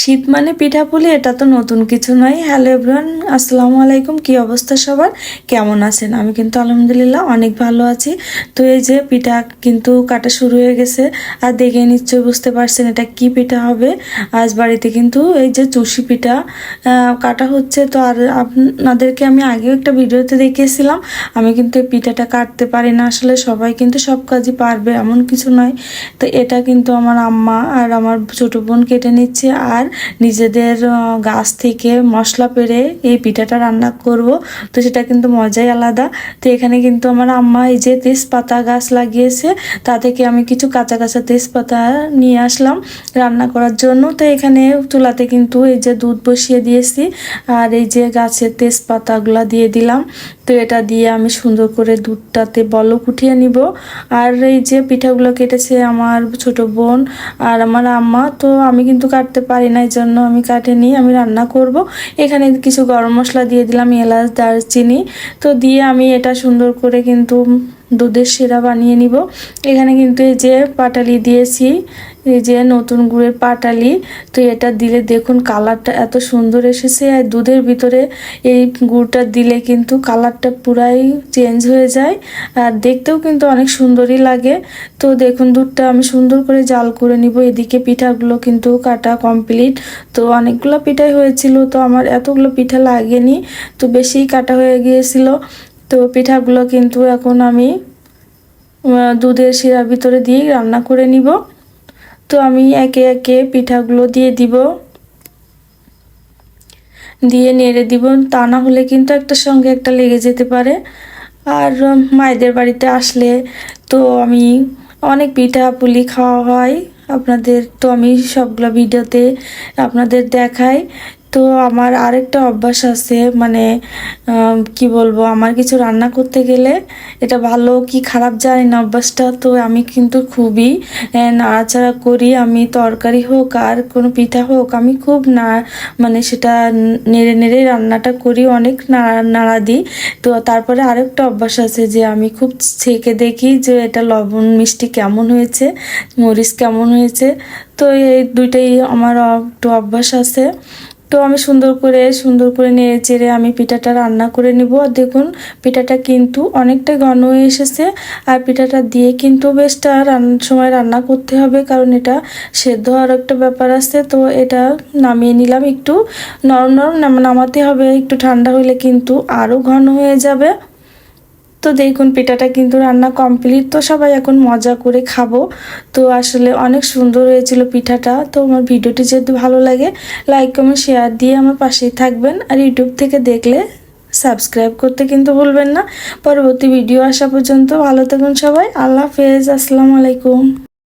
শীত মানে পিঠাপুলি এটা তো নতুন কিছু নয়। হ্যালো এভরিওয়ান আসসালামু আলাইকুম, কি অবস্থা সবার? কেমন আছেন? আমি কিন্তু আলহামদুলিল্লাহ অনেক ভালো আছি। তো এই যে পিঠা কিন্তু কাটা শুরু হয়ে গেছে, আর দেখে নিশ্চয়ই বুঝতে পারছেন এটা কি পিঠা হবে। আজ বাড়িতে কিন্তু এই যে চুষি পিঠা কাটা হচ্ছে। তো আর আপনাদেরকে আমি আগেও একটা ভিডিওতে দেখিয়েছিলাম, আমি কিন্তু এই পিঠাটা কাটতে পারি না। আসলে সবাই কিন্তু সব কাজই পারবে, এমন কিছু নয়। তো এটা কিন্তু আমার আম্মা আর আমার ছোটো বোন কেটে নিচ্ছে। আর নিজেদের গাছ থেকে মশলা পেরে এই পিঠাটা রান্না করব। তো সেটা কিন্তু মজাই আলাদা। তো এখানে কিন্তু আমার আম্মা এই যে তেজপাতা গাছ লাগিয়েছে, তা থেকে আমি কিছু কাঁচা কাঁচা তেজপাতা নিয়ে আসলাম রান্না করার জন্য। তো এখানে চুলাতে কিন্তু এই যে দুধ বসিয়ে দিয়েছি, আর এই যে গাছের তেজপাতাগুলো দিয়ে দিলাম। তো এটা দিয়ে আমি সুন্দর করে দুধটাতে বলক উঠিয়ে নিব। আর এই যে পিঠাগুলো কেটেছে আমার ছোট বোন আর আমার আম্মা, তো আমি কিন্তু কাটতে পারি না এই জন্য আমি কাটেনি, আমি রান্না করব। এখানে কিছু গরম মশলা দিয়ে দিলাম, এলাচ, দারচিনি। তো দিয়ে আমি এটা সুন্দর করে কিন্তু দুধের শিরা বানিয়ে নিব। এখানে কিন্তু এই যে পাটালি দিয়েছি, এই যে নতুন গুড়ের পাটালি, তো এটা দিলে দেখুন কালারটা এত সুন্দর এসেছে, আর দুধের ভিতরে এই গুড়টা দিলে কিন্তু কালারটা পুরাই চেঞ্জ হয়ে যায়, আর দেখতেও কিন্তু অনেক সুন্দরই লাগে। তো দেখুন দুধটা আমি সুন্দর করে জাল করে নিব, এদিকে পিঠাগুলো কিন্তু কাটা কমপ্লিট। তো অনেকগুলো পিঠাই হয়েছিল, তো আমার এতগুলো পিঠা লাগেনি, তো বেশিই কাটা হয়ে গিয়েছিল। তো পিঠাগুলো কিন্তু এখন আমি দুধের শিরার ভিতরে দিয়ে রান্না করে নিব। তো আমি একে একে পিঠাগুলো দিয়ে দিব। দিয়ে নেড়ে দিব। তা না হলে কিন্তু একটার সঙ্গে একটা লেগে যেতে পারে। আর মায়েদের বাড়িতে আসলে তো আমি অনেক পিঠা পুলি খাওয়া হয়। আপনাদের তো আমি সবগুলো ভিডিওতে আপনাদের দেখাই। তো আমার আরেকটা অভ্যাস আছে মানে কি বলব, আমার কিছু রান্না করতে গেলে এটা ভালো কি খারাপ জানি না অভ্যাসটা, তো আমি কিন্তু খুবই নাড়াচাড়া করি। আমি তরকারি হোক আর কোনো পিঠা হোক, আমি খুব না মানে সেটা নেড়ে নেড়ে রান্নাটা করি, অনেক নাড়া নাড়া দিই। তো তারপরে আরেকটা অভ্যাস আছে যে আমি খুব ছেঁকে দেখি যে এটা লবণ, মিষ্টি কেমন হয়েছে, মরিচ কেমন হয়েছে। তো এই দুইটাই আমার একটু অভ্যাস আছে। তো আমি সুন্দর করে সুন্দর করে নেড়ে চেড়ে আমি পিঠাটা রান্না করে নিব। আর দেখুন, পিঠাটা কিন্তু অনেকটা ঘন হয়ে এসেছে। আর পিঠাটা দিয়ে কিন্তু বেশটা রান্নার সময় রান্না করতে হবে, কারণ এটা সেদ্ধ আর একটা ব্যাপার আছে। তো এটা নামিয়ে নিলাম একটু। নরম নরম নামাতে হবে। একটু ঠান্ডা হলে কিন্তু আরও ঘন হয়ে যাবে। তো দেখুন, পিঠাটা কিন্তু রান্না কমপ্লিট তো সবাই এখন মজা করে খাব। তো আসলে অনেক সুন্দর হয়েছিল পিঠাটা। তো আমার ভিডিওটি যেহেতু ভালো লাগে লাইক কমেন্ট শেয়ার দিয়ে আমার পাশেই থাকবেন। আর ইউটিউব থেকে দেখলে সাবস্ক্রাইব করতে কিন্তু ভুলবেন না। পরবর্তী ভিডিও আসা পর্যন্ত ভালো থাকুন সবাই। আল্লাহ হাফেজ। আসসালামু আলাইকুম।